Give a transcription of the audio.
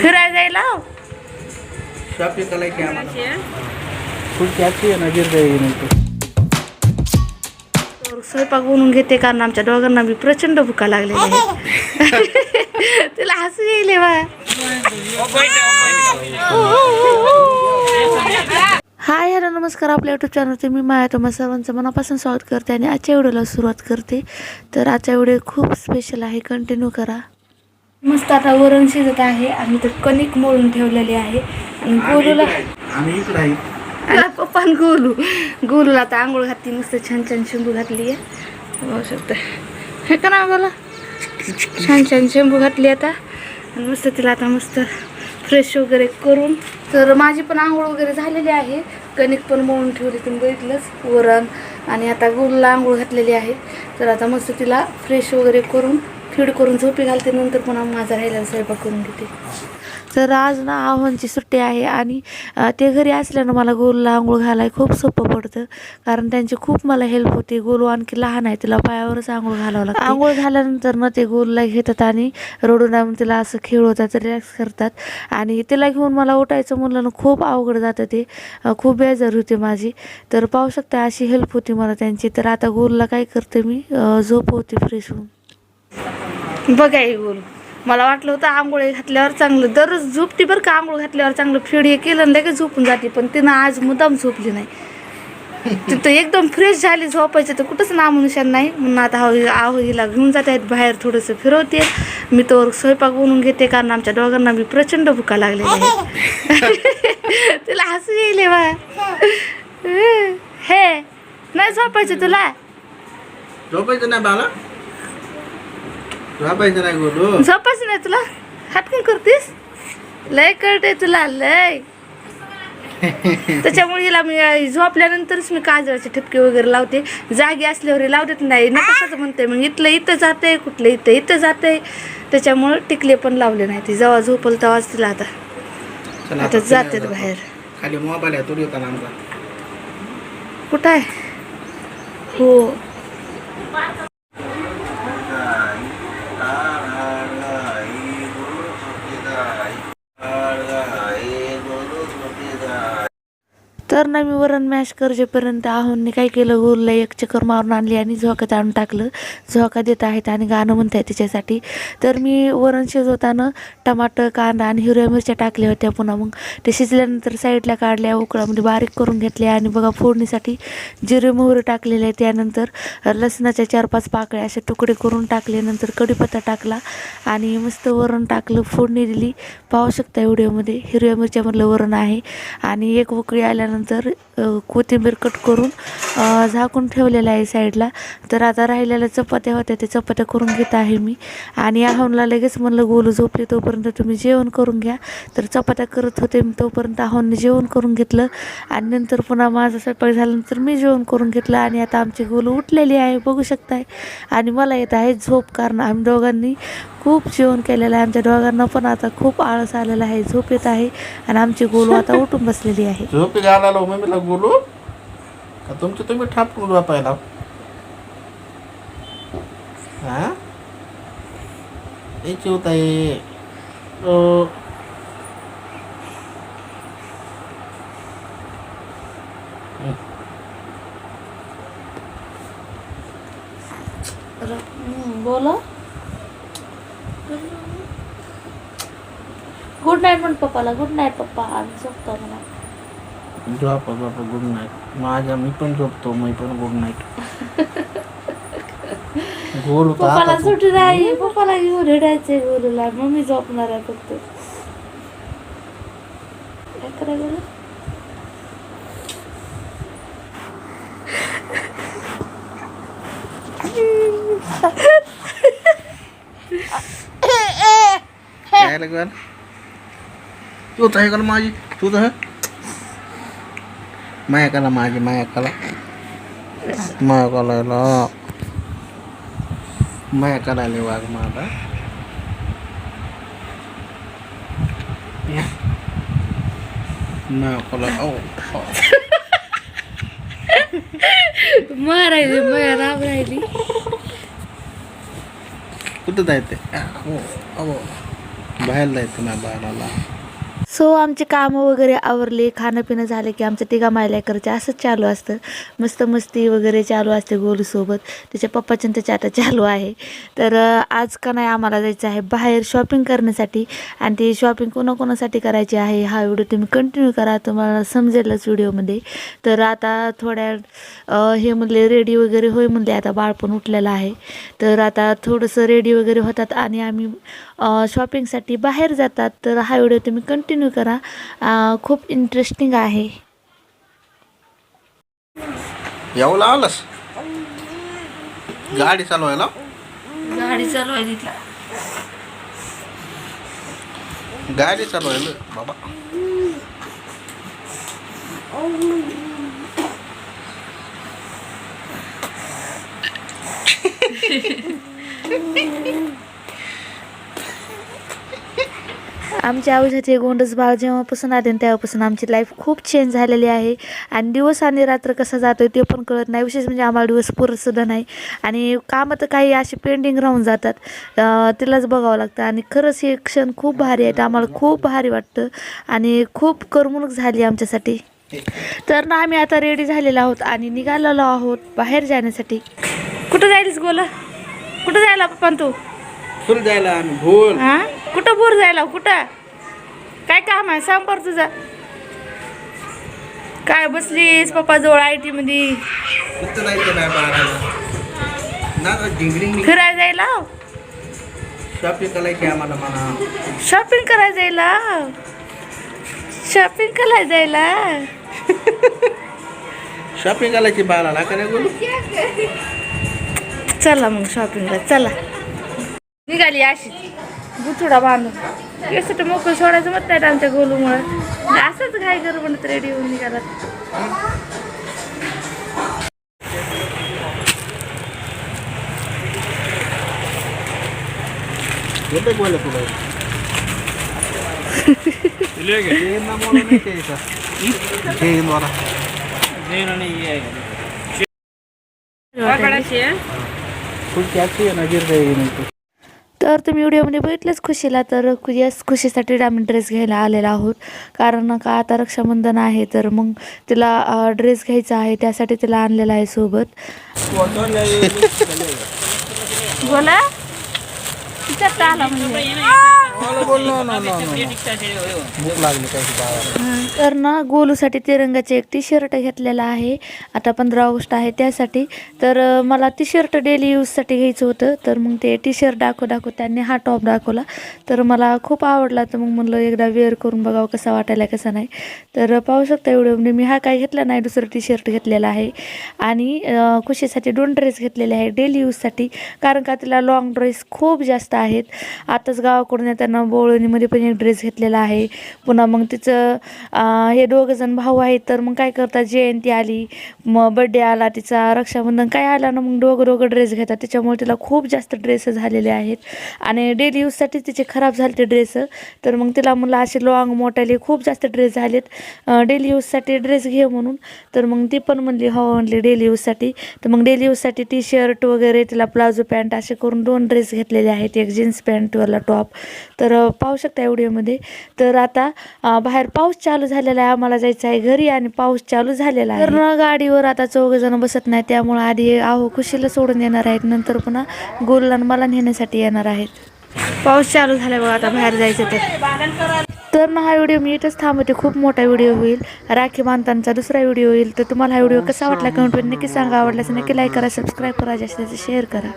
फिरायला जायला? हो. आम्हाला. पुढची आजची आहे ना स्वयंपाक बनवून घेते कारण आमच्या दोघांना बी प्रचंड भुका लागलेली आहे तिला हसू येईल बा. हाय हॅलो नमस्कार. आपल्या यूट्यूब चॅनलचे मी माया तुम्हा सर्वांचं मनापासून स्वागत करते आणि आजच्या व्हिडिओला सुरुवात करते. तर आजचा व्हिडिओ खूप स्पेशल आहे. कंटिन्यू करा. मस्त आता वरण शिजत आहे. आणि तर कणिक मळून ठेवलेली आहे. आणि गोलूला आम्ही आणि पप्पान गोलू. गोलूला आता आंघोळ घातली मस्त छान छान शेंबू घातली आहे. शकता हे का ना बोला छान छान शेंबू घातली आता. आणि मस्त तिला आता मस्त फ्रेश वगैरे करून. तर माझी पण आंघोळ वगैरे झालेली आहे. कणिक पण मळून ठेवली तुम्ही बघितलंच. वरण आणि आता गोलूला आंघोळ घातलेली आहे. तर आता मस्त तिला फ्रेश वगैरे करून फीड करून झोपी घालते नंतर पुन्हा माझा राहिलेला स्वयंपाक करून घेते. तर आज ना आव्हानची सुट्टी आहे आणि ते घरी असल्यानं मला गोलूला आंघोळ घालाय खूप सोपं पडतं. कारण त्यांची खूप मला हेल्प होते. गोलू आणखी लहान आहे तिला पायावरच आंघोळ घालावं लागतं. आंघोळ झाल्यानंतर ना ते गोलूला घेतात आणि रडून आणून तिला असं खेळवतात रिलॅक्स करतात. आणि तिला घेऊन मला उठायचं म्हणलं ना खूप अवघड जातं ते. खूप बेजार होते माझी. तर पाहू शकता अशी हेल्प होती मला त्यांची. तर आता गोलूला काय करते मी? झोपवते फ्रेश होऊन. बघा हे गोल मला वाटलं होतं आंघोळ घातल्यावर चांगलं. दररोज झोपते बरं का आंघोळ घातल्यावर चांगलं फिड हे केलं लगेच झोपून जाते. पण तिनं आज मुद्दाम झोपली नाही. तिथं एकदम फ्रेश झाली झोपायचं. तर कुठंच नामनुशान नाही. म्हणून आता हा आहो हिला घेऊन जात आहेत बाहेर थोडंसं फिरवते मी तर स्वयंपाक बनवून घेते कारण आमच्या दोघांना मी प्रचंड भुका लागलेली आहे तिला हसू येईल बा. हे नाही झोपायचं तुला? झोपायचं नाही बाला झोपायचं नाही बोलू. झोपायचं नाही तुला? हटकन करतीस? लय तुला लय. त्याच्यामुळे हिला मी झोपल्यानंतरच मी काजळाचे ठिपके वगैरे लावते. जागी असल्यावर लावत नाही ना कसं म्हणते मग इथलं इथं जाते कुठलं इथं इथं जाते त्याच्यामुळे टिकले पण लावले नाही ती जेव्हा झोपल तेव्हाच तिला आता. आता जाते बाहेर. खाली मोबाईल आहे तो येताना आमचा. कुठं आहे? हो. तर ना मी वरण मॅश करजेपर्यंत आहोंनी काय केलं गोलला एक चक्कर मारून आणली आणि झोक्यात आणून टाकलं. झोका देत आहेत आणि गाणं म्हणत आहे त्याच्यासाठी. तर मी वरण शिजवताना टमाटर कांदा आणि हिरव्या मिरच्या टाकल्या होत्या पुन्हा मग. ते शिजल्यानंतर साईडला काढल्या उकळामध्ये बारीक करून घेतल्या आणि बघा फोडणीसाठी जिरे मोहरे टाकलेले आहे त्यानंतर लसणाच्या चार पाच पाकळ्या असे तुकडे करून टाकले. नंतर कढीपत्ता टाकला आणि मस्त वरण टाकलं फोडणी दिली. पाहू शकता व्हिडिओमध्ये हिरव्या मिरच्यामधलं वरण आहे. आणि एक उकळी आल्यानंतर अ, कोथिंबीर कट करून झाकून ठेवलेलं आहे साईडला तर आता राहिलेल्या चपात्या होत्या ते चपात्या करून घेत आहे मी. आणि आहोनला लगेच म्हणलं गोलू झोपले तोपर्यंत तुम्ही जेवण करून घ्या. तर चपात्या करत होते मी तोपर्यंत आहोनने जेवण करून घेतलं. आणि नंतर पुन्हा माझा स्वयंपाक झाल्यानंतर मी जेवण करून घेतलं. आणि आता आमची गोलू उठलेली आहे बघू शकताय. आणि मला येत आहे झोप कारण आम्ही दोघांनी खूप जेवण केलेलं आहे. आमच्या दोघांना पण आता खूप आळस आलेला आहे. झोप येत आहे. आणि आमची गोलू आता उठून बसलेली आहे. झोपी घालायला मम्मीला बोलू का तुमचं तुम्ही ठाक करून पाहिला हा? याची होत आहे बोला. गुड नाईट म्हण पप्पाला गुड नाईट पप्पा. आणि झोपतो मला झोपा झोपा गुड नाईट. माझ्या मी पण झोपतो मी पण गुड नाईट. गोल पप्पाला आता सुट्टी नाही. पप्पाला घेऊन हिडायचंय गोलूला. मम्मी झोपणार आहे फक्त. काय करायला गेलं? काय लागल? तू आहे का माझी. तू तर माया कला माझी माया कला माया कलायला माया कलाले वाघ माझा माया कला ओ मारायली माया सो आमचे कामं वगैरे आवरले खाणं पिणं झालं की आमचं तिघा मायलेकरचे असंच चालू असतं. मस्त मस्ती वगैरे चालू असते गोलूसोबत. त्याच्या पप्पाच्या त्याच्या आता चालू आहे. तर आज का नाही आम्हाला जायचं आहे बाहेर शॉपिंग करण्यासाठी. आणि ती शॉपिंग कोणाकोणासाठी करायची आहे हा व्हिडिओ तुम्ही कंटिन्यू करा. तुम्हाला समजेलच व्हिडिओमध्ये. तर आता थोड्या हे म्हणले रेडी वगैरे होय म्हणले. आता बाळपण उठलेलं आहे. तर आता थोडंसं रेडी वगैरे होतात आणि आम्ही शॉपिंगसाठी बाहेर जातात. तर हा व्हिडिओ तुम्ही कंटिन्यू करा. अं, खूप इंटरेस्टिंग आहे. येऊ आलंस? गाडी चालवायला गाडी चालू आहे तिथला. गाडी चालवायला बाबा. आमच्या आयुष्याचे गोंडस बाळ जेव्हापासून आले तेव्हापासून आमची लाईफ खूप चेंज झालेली आहे. आणि दिवस आणि रात्र कसा जातो ते पण कळत नाही. विशेष म्हणजे आम्हाला दिवस पुरत सुद्धा नाही. आणि कामं तर काही अशी पेंडिंग राहून जातात. तिलाच बघावं लागतं. आणि खरंच हे क्षण खूप भारी आहेत. आम्हाला खूप भारी वाटतं. आणि खूप करमणूक झाली आमच्यासाठी. तर ना आम्ही आता रेडी झालेलो आहोत आणि निघालेलो आहोत बाहेर जाण्यासाठी. कुठं जायलीस गोला? कुठं जायला पप्पा तू? जायला हा? कुठं बोर जायला कुठं? काय काम आहे? सांग बरं तुझं. काय बसलीस पप्पा जवळ आय टी मध्ये फिरायला जायला? शॉपिंग करायची आम्हाला म्हणा. शॉपिंग करायला जायला? शॉपिंग करायला जायला? शॉपिंग करायची बाळाला का नाही चला मग शॉपिंगला चला. निघाली अशी गुचुडा बांधून. यासाठी मोकळं सोडायचं मत नाही आमच्या गोलूमुळं. असंच घाई करू म्हणत रेडी होऊन आजची आहे ना गिरजाई तर तुम्ही व्हिडिओमध्ये बघितलंच खुशीला तर यस खुशीसाठी आम्ही ड्रेस घ्यायला आलेला आहोत. कारण का आता रक्षाबंधन आहे तर मग तिला ड्रेस घ्यायचा आहे त्यासाठी तिला आणलेला आहे सोबत. बोला. भूक लागली काही तर ना गोलूसाठी तिरंगाचे एक टी शर्ट घेतलेला आहे. आता पंधरा ऑगस्ट आहे त्यासाठी. तर मला टी शर्ट डेली यूजसाठी घ्यायचं होतं. तर मग ते टी शर्ट दाखव दाखव त्यांनी हा टॉप दाखवला. तर मला खूप आवडला तर मग म्हणलं एकदा वेअर करून बघावं कसा वाटायला कसा नाही. तर पाहू शकता एवढं म्हणजे मी हा काय घेतला नाही दुसरं टी शर्ट घेतलेला आहे. आणि खुशीसाठी दोन ड्रेस घेतलेले आहे डेली यूजसाठी कारण का तिला लॉंग ड्रेस खूप जास्त आहेत. आताच गावाकडून येताना बोळणीमध्ये पण एक ड्रेस घेतलेला आहे. पुन्हा मग तिचं हे दोघं जण भाऊ आहेत तर मग काय करतात? जयंती आली मग बड्डे आला तिचा रक्षाबंधन काय आला ना मग दोघं दोघं ड्रेस घेतात. त्याच्यामुळे तिला खूप जास्त ड्रेस झालेले आहेत. आणि डेली यूजसाठी तिचे खराब झाले ते ड्रेस तर मग तिला म्हणलं असे लॉंग मोठाले खूप जास्त ड्रेस झालेत. डेली यूजसाठी ड्रेस घे म्हणून. तर मग ती पण म्हणली हो म्हणली डेली यूजसाठी तर मग डेली यूजसाठी टी शर्ट वगैरे तिला प्लाझो पॅन्ट असे करून दोन ड्रेस घेतलेले आहेत. एक जीन्स पॅन्टवाला टॉप. तर पाहू शकता व्हिडिओमध्ये. तर आता बाहेर पाऊस चालू झालेला आहे. आम्हाला जायचं आहे घरी आणि पाऊस चालू झालेला आहे. तर गाडीवर आता चौघजण बसत नाही त्यामुळं आधी आहो खुशीला सोडून येणार आहेत. नंतर पुन्हा गोलला मला नेण्यासाठी येणार आहेत. पाऊस चालू झाला बघा आता बाहेर जायचं तर. तर ना हा व्हिडिओ मी इथंच थांबवते. खूप मोठा व्हिडिओ होईल. राखी बांधतांचा दुसरा व्हिडिओ होईल तर तुम्हाला हा व्हिडिओ कसा वाटला कमेंटमध्ये नक्की सांगा. आवडल्यास नक्की लाईक करा सबस्क्राईब करा जास्तीत जास्त शेअर करा.